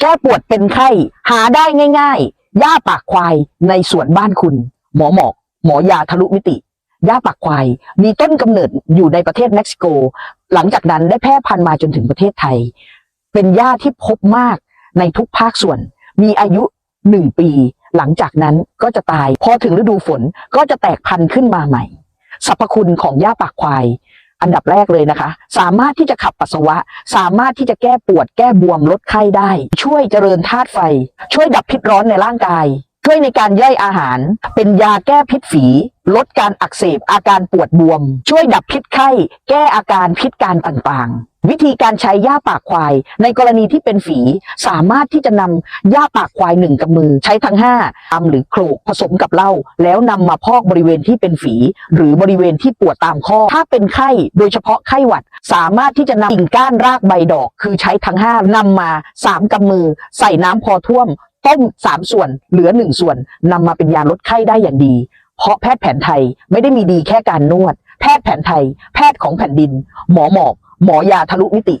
แก้ปวดเป็นไข้ หาได้ง่ายๆหญ้าปากควายในสวนบ้านคุณ หมอหมอก หมอยาทะลุมิติหญ้าปากควาย มีต้นกำเนิดอยู่ในประเทศเม็กซิโก หลังจากนั้นได้แพร่พันธุ์มาจนถึงประเทศไทย เป็นหญ้าที่พบมากในทุกภาคส่วน มีอายุหนึ่งปี หลังจากนั้นก็จะตาย พอถึงฤดูฝนก็จะแตกพันธุ์ขึ้นมาใหม่ สรรพคุณของหญ้าปากควาย อันดับแรกเลยนะคะ สามารถที่จะขับปัสสาวะ สามารถที่จะแก้ปวด แก้บวมลดไข้ได้ ช่วยเจริญธาตุไฟ ช่วยดับพิษร้อนในร่างกาย ช่วยในการย่อยอาหาร เป็นยาแก้พิษฝีลดการอักเสบอาการปวดบวม ช่วยดับพิษไข้ แก้อาการพิษการต่างๆ วิธีการใช้หญ้าปากควาย ในกรณีที่เป็นฝีสามารถที่จะนำหญ้าปากควายหนึ่งกำมือ ใช้ทั้งห้าตำหรือโขลกผสมกับเหล้าแล้วนำมาพอกบริเวณที่เป็นฝี หรือบริเวณที่ปวดตามข้อ ถ้าเป็นไข้โดยเฉพาะไข้หวัด สามารถที่จะนำกิ่งก้านรากใบดอก คือใช้ทั้งห้านำมาสามกำมือ ใส่น้ำพอท่วม ต้มสามส่วน เหลือหนึ่งส่วนนำมาเป็นยาลดไข้ได้อย่างดี เพราะแพทย์แผนไทยไม่ได้มีดีแค่การนวด แพทย์แผนไทย แพทย์ของแผ่นดิน หมอหมอก หมอยาทะลุมิติ